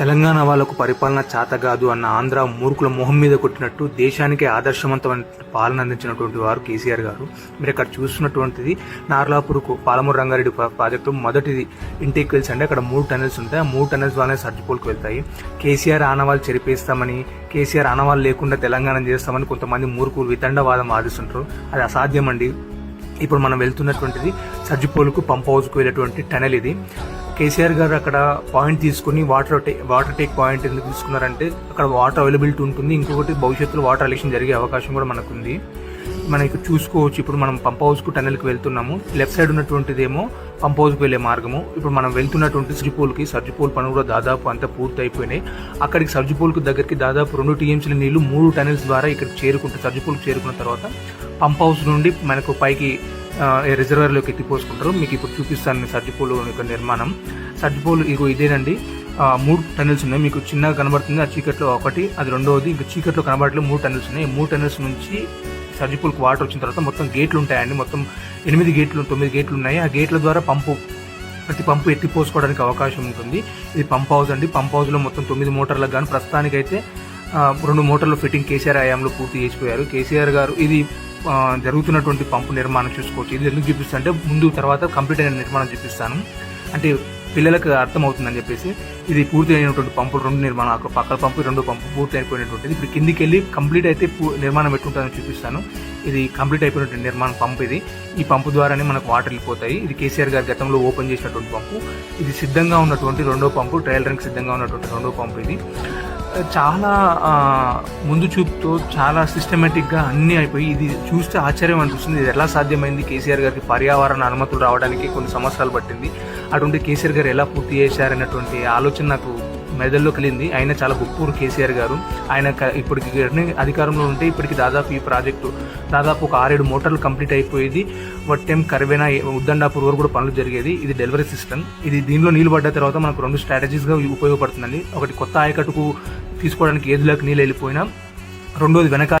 తెలంగాణ వాళ్ళకు పరిపాలన చాతగాదు అన్న ఆంధ్ర మూర్ఖుల మొహం మీద కొట్టినట్టు దేశానికి ఆదర్శవంతమైన పాలన అందించినటువంటి వారు కేసీఆర్ గారు. మీరు అక్కడ చూస్తున్నటువంటిది నార్లాపూర్కు పాలమూరు రంగారెడ్డి ప్రాజెక్టు మొదటిది ఇంటికి వెళ్ళి అంటే అక్కడ మూడు టనల్స్ ఉంటాయి. ఆ మూడు టనల్స్ వాళ్ళని సర్జిపోల్కి వెళ్తాయి. కేసీఆర్ ఆనవాళ్ళు చెరిపేస్తామని కేసీఆర్ ఆనవాళ్ళు లేకుండా తెలంగాణ చేస్తామని కొంతమంది మూర్ఖులు వితండవాదం వాదిస్తుంటారు అది అసాధ్యం అండి ఇప్పుడు మనం వెళ్తున్నటువంటిది సర్జిపోల్కు పంప్ హౌస్కు వెళ్ళేటువంటి టనెల్ ఇది. కేసీఆర్ గారు అక్కడ పాయింట్ తీసుకుని వాటర్ వాటర్ టేక్ పాయింట్ ఎందుకు తీసుకున్నారంటే అక్కడ వాటర్ అవైలబిలిటీ ఉంటుంది. ఇంకొకటి భవిష్యత్తులో వాటర్ ఎలక్షన్ జరిగే అవకాశం కూడా మనకుంది. మనం ఇక్కడ చూసుకోవచ్చు. ఇప్పుడు మనం పంప్ హౌస్కు టన్నెల్కి వెళ్తున్నాము. లెఫ్ట్ సైడ్ ఉన్నటువంటిదేమో పంప్ హౌస్కి వెళ్ళే మార్గము. ఇప్పుడు మనం వెళ్తున్నటువంటి సర్జిపోల్కి సర్జిపోల్ పని కూడా దాదాపు అంతా పూర్తి అయిపోయినాయి అక్కడికి సర్జిపోల్కి దగ్గరికి దాదాపు రెండు టీఎంసీల నీళ్ళు మూడు టనెల్స్ ద్వారా ఇక్కడ చేరుకుంటే సర్జిపోల్కి చేరుకున్న తర్వాత పంప్ హౌస్ నుండి మనకు పైకి ఆ, రిజర్వాయర్లోకి ఎత్తిపోసుకుంటారు మీకు ఇప్పుడు చూపిస్తాను సర్జిపోల్ యొక్క నిర్మాణం. సర్జిపోల్ ఇగో ఇదేనండి. మూడు టనెల్స్ ఉన్నాయి. మీకు చిన్నగా కనబడుతుంది. ఆ చీకట్లో ఒకటి అది రెండవది. ఇంకా చీకట్లో కనబడలేదు మూడు టనెల్స్ ఉన్నాయి. మూడు టనెల్స్ నుంచి సర్జిపోల్కి వాటర్ వచ్చిన తర్వాత మొత్తం గేట్లు ఉంటాయండి. మొత్తం ఎనిమిది గేట్లు తొమ్మిది గేట్లు ఉన్నాయి. ఆ గేట్ల ద్వారా పంపు ప్రతి పంపు ఎత్తిపోసుకోవడానికి అవకాశం ఉంటుంది. ఇది పంప్ హౌస్ అండి. పంప్ హౌస్లో మొత్తం తొమ్మిది మోటార్లకు కానీ ప్రస్తుతానికైతే రెండు మోటార్లు ఫిట్టింగ్ కేసీఆర్ హయాంలో పూర్తి చేసిపోయారు. కేసీఆర్ గారు ఇది జరుగుతున్నటువంటి పంపు నిర్మాణం చూసుకోవచ్చు. ఇది ఎందుకు చూపిస్తా అంటే ముందు తర్వాత కంప్లీట్ అయిన నిర్మాణం చూపిస్తాను. అంటే పిల్లలకు అర్థమవుతుందని చెప్పేసి ఇది పూర్తి అయినటువంటి పంపులు రెండు నిర్మాణం ఒక పక్కల పంపు రెండు పంపు పూర్తి అయిపోయినటువంటిది. ఇప్పుడు కిందికి వెళ్ళి కంప్లీట్ అయితే పూ- నిర్మాణం ఎట్టుంటుందని చూపిస్తాను. ఇది కంప్లీట్ అయిపోయినటువంటి నిర్మాణం పంపు ఇది. ఈ పంపు ద్వారానే మనకు వాటర్ వెళ్ళిపోతాయి. ఇది కేసీఆర్ గారి గతంలో ఓపెన్ చేసినటువంటి పంపు. ఇది సిద్ధంగా ఉన్నటువంటి రెండో పంపు ట్రయల్ రన్కి సిద్ధంగా ఉన్నటువంటి రెండో పంపు ఇది. చాలా ముందు చూపుతో చాలా సిస్టమేటిక్గా అన్నీ అయిపోయి ఇది చూస్తే ఆశ్చర్యం అనిపిస్తుంది. ఇది ఎలా సాధ్యమైంది? కేసీఆర్ గారికి పర్యావరణ అనుమతులు రావడానికి కొన్ని సంవత్సరాలు పట్టింది. అటువంటి కేసీఆర్ గారు ఎలా పూర్తి చేశారనేటువంటి ఆలోచన నాకు మెదడులో కలిగింది. ఆయన చాలా గొప్పూరు కేసీఆర్ గారు. ఆయన ఇప్పటికి అధికారంలో ఉంటే ఇప్పటికి దాదాపు ఈ ప్రాజెక్టు దాదాపు ఒక ఆరేడు మోటార్లు కంప్లీట్ అయిపోయేది. వట్టెం కరివేనా ఉద్దండాపూర్ వరకు కూడా పనులు జరిగేది. ఇది డెలివరీ సిస్టమ్. ఇది దీనిలో నీళ్ళు పడ్డ తర్వాత మనకు రెండు స్ట్రాటజీస్గా ఉపయోగపడుతుందండి. ఒకటి కొత్త ఆయకట్టుకు తీసుకోవడానికి ఏదులోకి నీళ్ళు వెళ్ళిపోయినా రెండోది వెనక